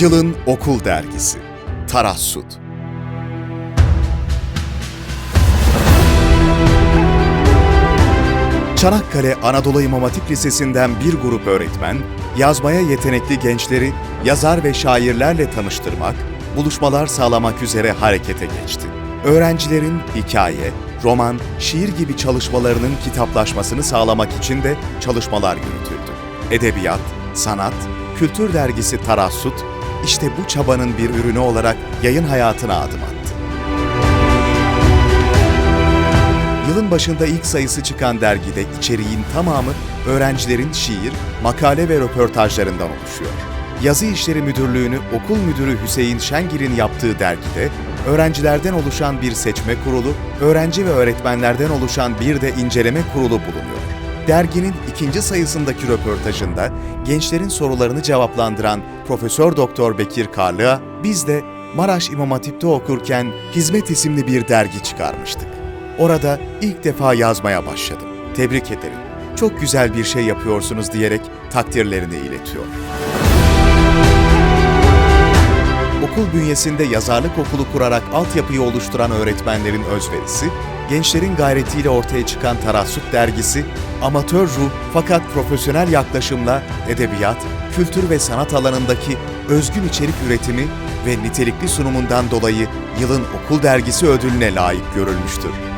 Yılın Okul Dergisi Tarassut Çanakkale Anadolu İmam Hatip Lisesi'nden bir grup öğretmen, yazmaya yetenekli gençleri yazar ve şairlerle tanıştırmak, buluşmalar sağlamak üzere harekete geçti. Öğrencilerin hikaye, roman, şiir gibi çalışmalarının kitaplaşmasını sağlamak için de çalışmalar yürütüldü. Edebiyat, sanat, kültür dergisi Tarassut, işte bu çabanın bir ürünü olarak yayın hayatına adım attı. Yılın başında ilk sayısı çıkan dergide içeriğin tamamı öğrencilerin şiir, makale ve röportajlarından oluşuyor. Yazı İşleri Müdürlüğü'nü okul müdürü Hüseyin Şengil'in yaptığı dergide öğrencilerden oluşan bir seçme kurulu, öğrenci ve öğretmenlerden oluşan bir de inceleme kurulu bulunuyor. Derginin ikinci sayısındaki röportajında gençlerin sorularını cevaplandıran Profesör Doktor Bekir Karlı'a biz de Maraş İmam Hatip'te okurken Hizmet isimli bir dergi çıkarmıştık. Orada ilk defa yazmaya başladım. Tebrik ederim. Çok güzel bir şey yapıyorsunuz diyerek takdirlerini iletiyor. Okul bünyesinde yazarlık okulu kurarak altyapıyı oluşturan öğretmenlerin özverisi, gençlerin gayretiyle ortaya çıkan Tarassut dergisi, amatör ruh fakat profesyonel yaklaşımla edebiyat, kültür ve sanat alanındaki özgün içerik üretimi ve nitelikli sunumundan dolayı yılın okul dergisi ödülüne layık görülmüştür.